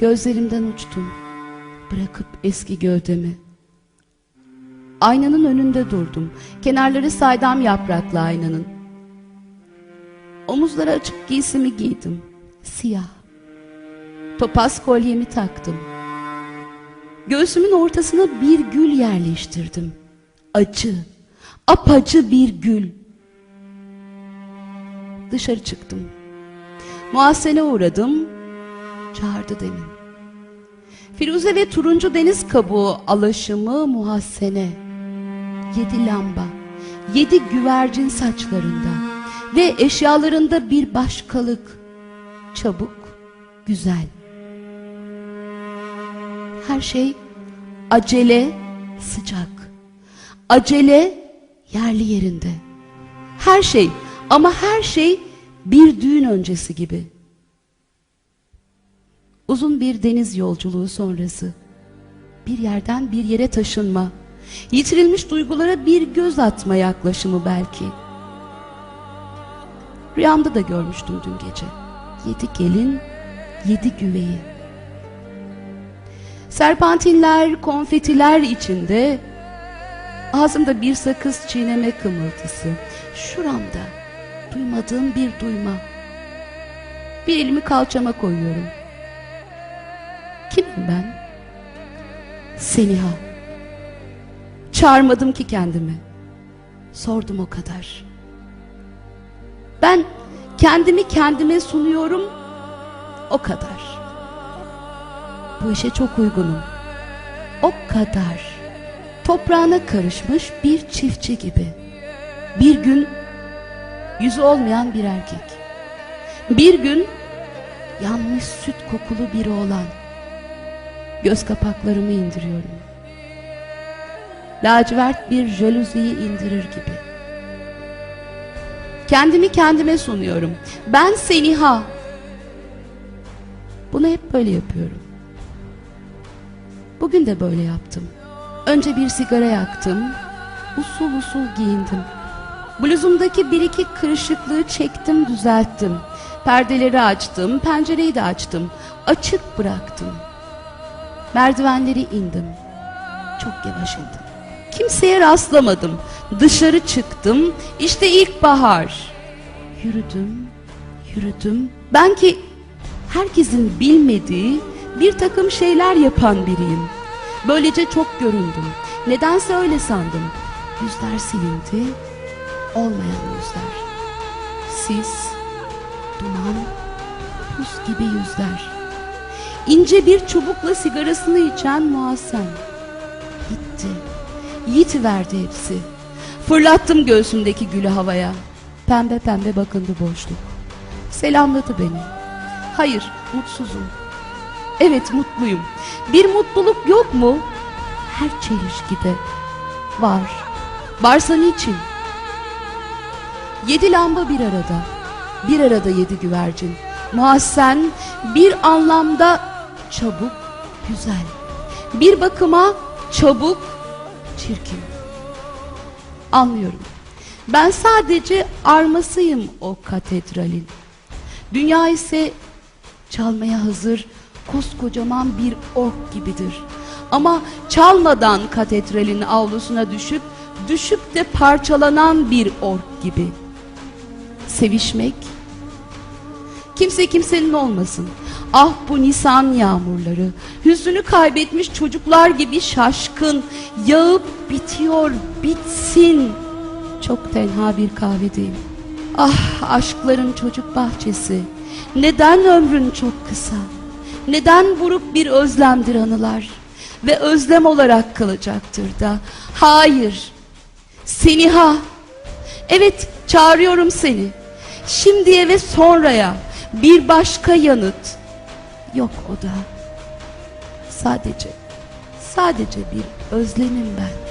Gözlerimden uçtum. Bırakıp eski gövdemi. Aynanın önünde durdum. Kenarları saydam yapraklı aynanın. Omuzları açık giysimi giydim. Siyah. Topaz kolyemi taktım. Göğsümün ortasına bir gül yerleştirdim. Acı, apacı bir gül. Dışarı çıktım. Muhasene uğradım. Çağırdı demin. Firuze ve turuncu deniz kabuğu alaşımı muhasene. Yedi lamba, yedi güvercin saçlarında ve eşyalarında bir başkalık. Çabuk, güzel. Her şey acele, sıcak. Acele, yerli yerinde. Her şey ama her şey bir düğün öncesi gibi. Uzun bir deniz yolculuğu sonrası. Bir yerden bir yere taşınma. Yitirilmiş duygulara bir göz atma yaklaşımı belki. Rüyamda da görmüştüm dün gece. Yedi gelin, yedi güveyi. Serpantinler, konfetiler içinde ağzımda bir sakız çiğneme kımıltısı. Şuramda duymadığım bir duyma. Bir elimi kalçama koyuyorum. Kimim ben? Seniha. Çağırmadım ki kendimi. Sordum o kadar. Ben kendimi kendime sunuyorum. O kadar. Bu işe çok uygunum. O kadar. Toprağına karışmış bir çiftçi gibi. Bir gün yüzü olmayan bir erkek. Bir gün yanmış süt kokulu bir oğlan. Göz kapaklarımı indiriyorum. Lacivert bir jaluziyi indirir gibi. Kendimi kendime sunuyorum. Ben Seniha. Bunu hep böyle yapıyorum. Bugün de böyle yaptım. Önce bir sigara yaktım. Usul usul giyindim. Bluzumdaki bir iki kırışıklığı çektim düzelttim. Perdeleri açtım, pencereyi de açtım. Açık bıraktım. Merdivenleri indim. Çok yavaş indim. Kimseye rastlamadım. Dışarı çıktım. İşte ilkbahar. Yürüdüm, yürüdüm. Ben ki herkesin bilmediği bir takım şeyler yapan biriyim. Böylece çok göründüm. Nedense öyle sandım. Yüzler silindi, olmayan yüzler. Sis, duman, pus gibi yüzler. İnce bir çubukla sigarasını içen muhasem. Gitti. Yiğit verdi hepsi. Fırlattım göğsümdeki gülü havaya. Pembe pembe bakındı boşluk. Selamladı beni. Hayır, mutsuzum. Evet, mutluyum. Bir mutluluk yok mu? Her çelişkide. Var. Varsa niçin? Yedi lamba bir arada. Bir arada yedi güvercin. Muhassen bir anlamda çabuk, güzel. Bir bakıma çabuk, çirkin. Anlıyorum. Ben sadece armasıyım o katedralin. Dünya ise çalmaya hazır koskocaman bir ork gibidir. Ama çalmadan katedralin avlusuna düşüp, düşüp de parçalanan bir ork gibi. Sevişmek, kimse kimsenin olmasın. Ah bu nisan yağmurları, hüznünü kaybetmiş çocuklar gibi şaşkın, yağıp bitiyor, bitsin. Çok tenha bir kahvedeyim. Ah aşkların çocuk bahçesi, neden ömrün çok kısa? Neden buruk bir özlemdir anılar? Ve özlem olarak kalacaktır da. Hayır, Seniha. Evet, çağırıyorum seni. Şimdiye ve sonraya bir başka yanıt. Yok o da. Sadece, sadece bir özlemim ben.